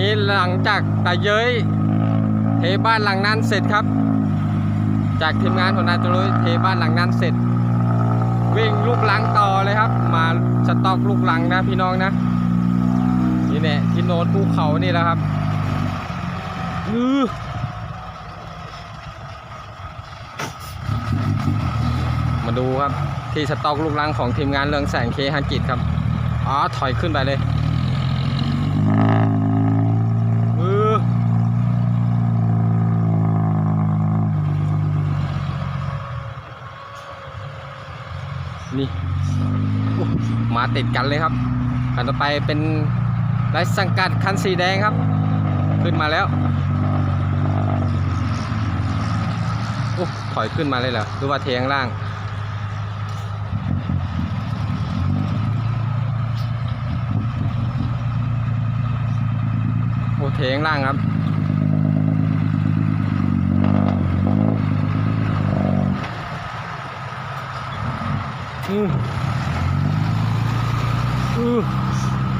นี้หลังจากตะเย้ยเทบ้านหลังนั้นเสร็จครับ จากทีมงานของนายจรุยเทบ้านหลังนั้นเสร็จ วิ่งลูกลังต่อเลยครับ มาสต็อกลูกลังนะพี่น้องนะนี่แหละที่โนนภูเขานี่แหละครับอือมาดูครับที่สต็อกลูกลังของทีมงานเรืองแสงเคฮันกิจครับ อ๋อ ถอยขึ้นไปเลยอือ นี่มาติดกันเลยครับคันต่อไปเป็นไรสังกัดคันสีแดงครับ ขึ้นมาแล้วโอ้ถอยขึ้นมาเลยเหรอหรือว่าเทงล่างโอ้เทงล่างครับ อืมอือ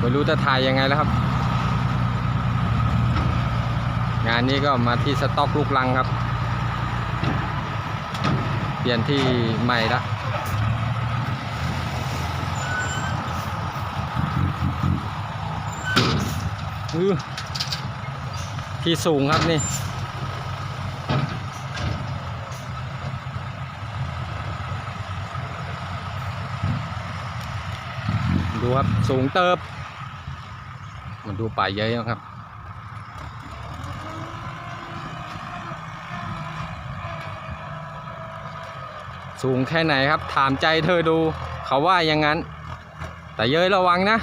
ไม่รู้จะถ่ายยังไงแล้วครับ งานนี้ก็มาที่สต็อกลูกลังครับ เปลี่ยนที่ใหม่ละที่สูงครับนี่ ดูครับ สูงเติบ มันดูป่าเยอะครับ สูงแค่ไหนครับ ถามใจเธอดู เขาว่าอย่างนั้น แต่เย้ยระวังนะ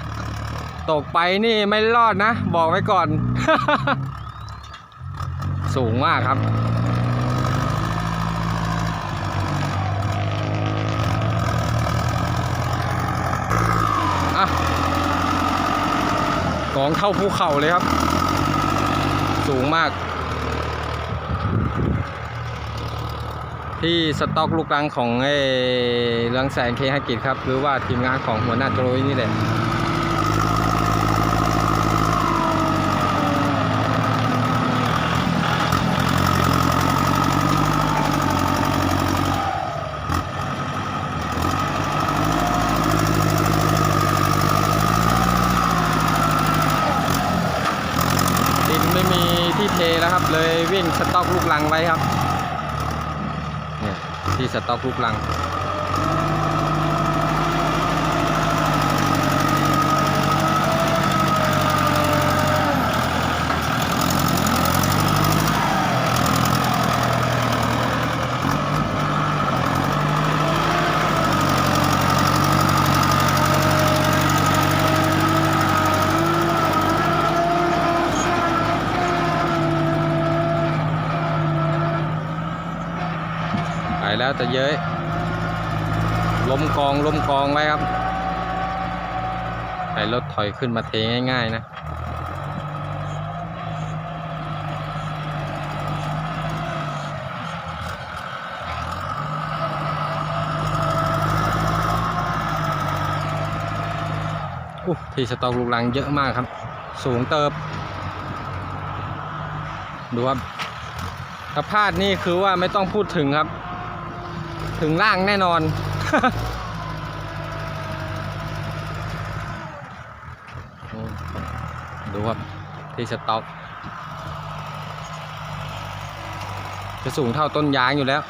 ตกไปนี่ไม่รอดนะ บอกไว้ก่อน สูงมากครับ อะก องเท่าภูเขาเลยครับ สูงมาก ที่สต็อกลูกรังของไอ้เรืองแสงเคหกิจครับ หรือว่าทีมงานของหัวหน้าโจรนี่แหละดินไม่มีที่เทแล้วครับ เลยวิ่งสต็อก ลังไว้ครับ เนี่ยที่สต็อกทุกลัง แล้วแต่เย้ยล้มกองล้มกองไว้ครับไอ้รถถอยขึ้นมาเทง่ายๆนะที่สตอกลูกลังเยอะมากครับ สูงเติบ ดูครับถ้าพลาดนี่คือว่าไม่ต้องพูดถึงครับ ถึงล่างแน่นอน ดูครับ ที่สต็อก จะสูงเท่าต้นยางอยู่แล้ว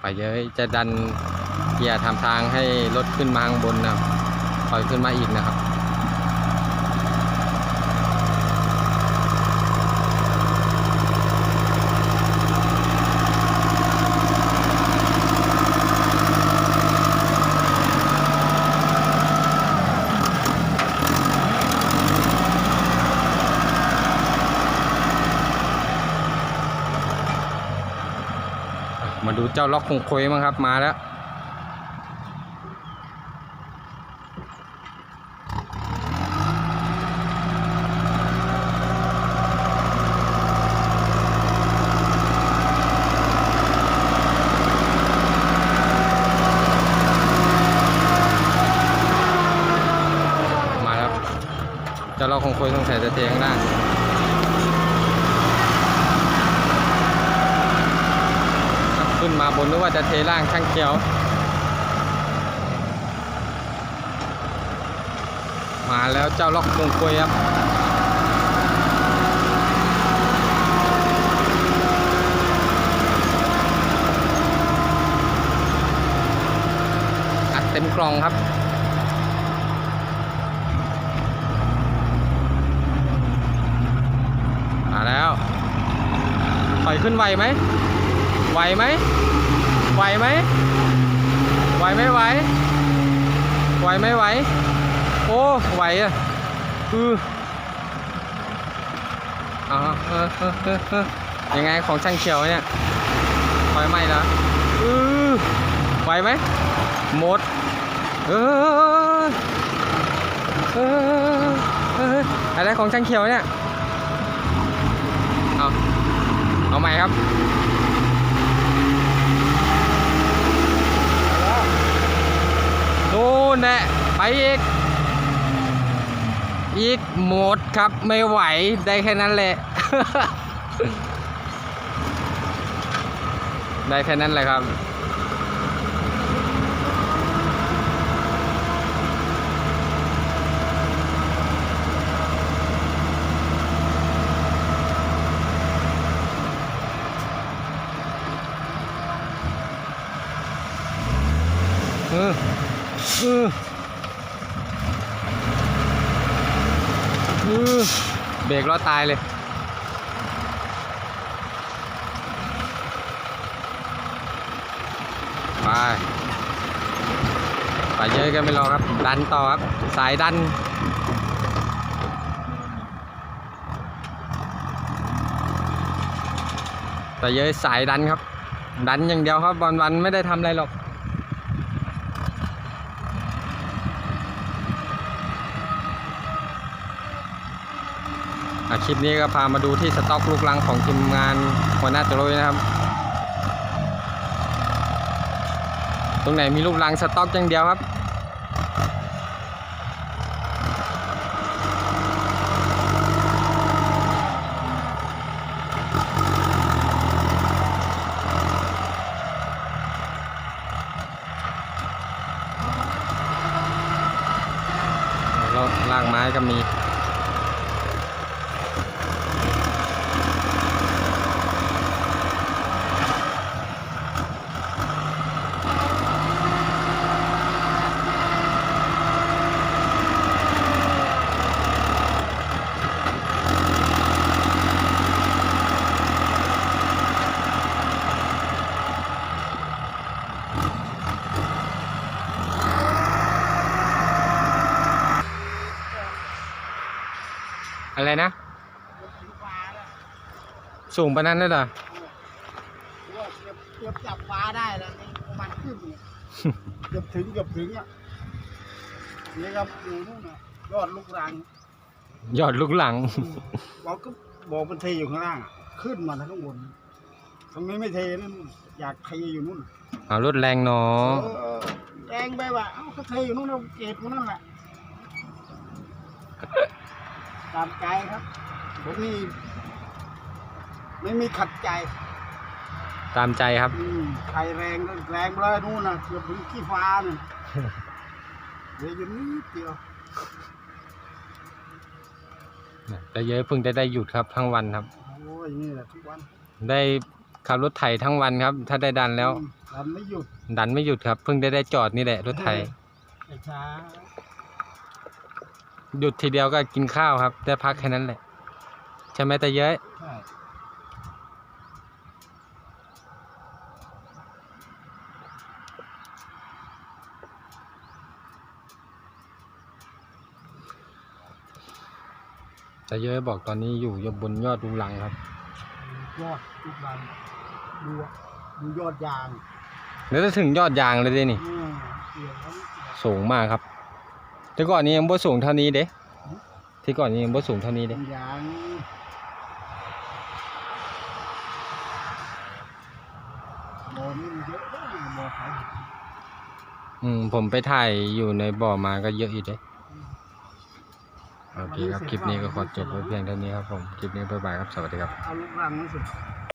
ไปเยอะจะดันเกียร์ทำทางให้รถขึ้นมาข้างบนนะครับถอยขึ้นมาอีกนะครับ เจ้าล็อกคงควยมั้งครับมาแล้ว มาแล้วเจะเราคงคุยสงสัยจะเทข้างล่าง ขึ้นมาบนนึกว่าจะเทล่างช่างเขียว มาแล้วเจ้าล็อกมงคุยครับอัดเต็มกล่องครับมาแล้วถอยขึ้นไวไหม ไหวไหมไหวไหมไหวไม่ไหวไหวไม่ไหวโอ้ไหวอะอืออ๋อเออเออเออเออยังไงของช่างเขียวเนี่ยถอยไม่แล้วอือไหวไหมหมดเออเออเอออะไรของช่างเขียวเนี่ยเอาเอาใหม่ครับ นู่นแหละไปอีก อีกหมดครับไม่ไหวได้แค่นั้นแหละ ได้แค่นั้นแหละครับเออ เบรกแล้วตายเลยไปไปเยอะกันไม่รอครับ ดันต่อครับ สายดันแต่เยอะสายดันครับ ดันอย่างเดียวครับวันวันๆไม่ได้ทำอะไรหรอก คลิปนี้ก็พามาดูที่สต็อกลูกลังของทีมงานหัวหน้าตะลุยนะครับ ตรงไหนมีลูกลังสต็อกอย่างเดียวครับแล้วลางไม้ก็มี อะไรนะฟ้าแล้วสูงปานนั้นเลยเหรอว่าเกือบเกือบจับฟ้าได้แล้วนี่ประมาณครึ่งเนี่ยเกือบถึงเกือบถึงอะนี่ครับอยู่นู่นน่ะยอดลูกรังยอดลูกหลังบอกก็บอกมันเทอยู่ข้างล่างอะขึ้นมาทางข้างบนตรงนี้ไม่เทนั่นอยากเทอยู่นู่นเอารถแรงหนอเออแรงไปว่ะเอ้าก็เทอยู่นู่นเราเกตมันนั่นแหละตามใจครับ ผมนี่ไม่มีขัดใจ ตามใจครับ อืมใครแรงก็แรงเลยนู่นน่ะเกือบถึงขี้ฟ้าน่ะเหลืออยู่นิดเดียวแต่เยอะเพิ่งจะได้หยุดครับทั้งวันครับ โอ้ยนี่แหละทุกวันได้ขับรถไถทั้งวันครับ ถ้าได้ดันแล้ว อืมทำไม่หยุดดันไม่หยุดครับ เพิ่งได้ได้จอดนี่แหละรถไถ ไอ้ช้า หยุดทีเดียวก็กินข้าวครับ ได้พักแค่นั้นแหละ ใช่ไหมแต่เยอะใช่แต่เยอะบอกตอนนี้อยู่ยบนยอดลูกหลังครับ ยอดทุกวันดูอะดูยอดยาง แล้วจะถึงยอดยางเลยดินี่ อืมเกี่ยวเขา สูงมากครับ แต่ก่อนนี้ยังบ่สูงเท่านี้เด้ที่ก่อนนี้ยังบ่สูงเท่านี้เด้เป็นยางบ่อนี่มันเยอะนะบ่อขายอืมผมไปถ่ายอยู่ในบ่อมาก็เยอะอยู่เด้ขโอเคครับคลิปนี้ก็ขอจบไว้เพียงเท่านี้ครับผมคลิปนี้บ๊ายบายครับสวัสดีครับเอาลูกรังนั่นสิ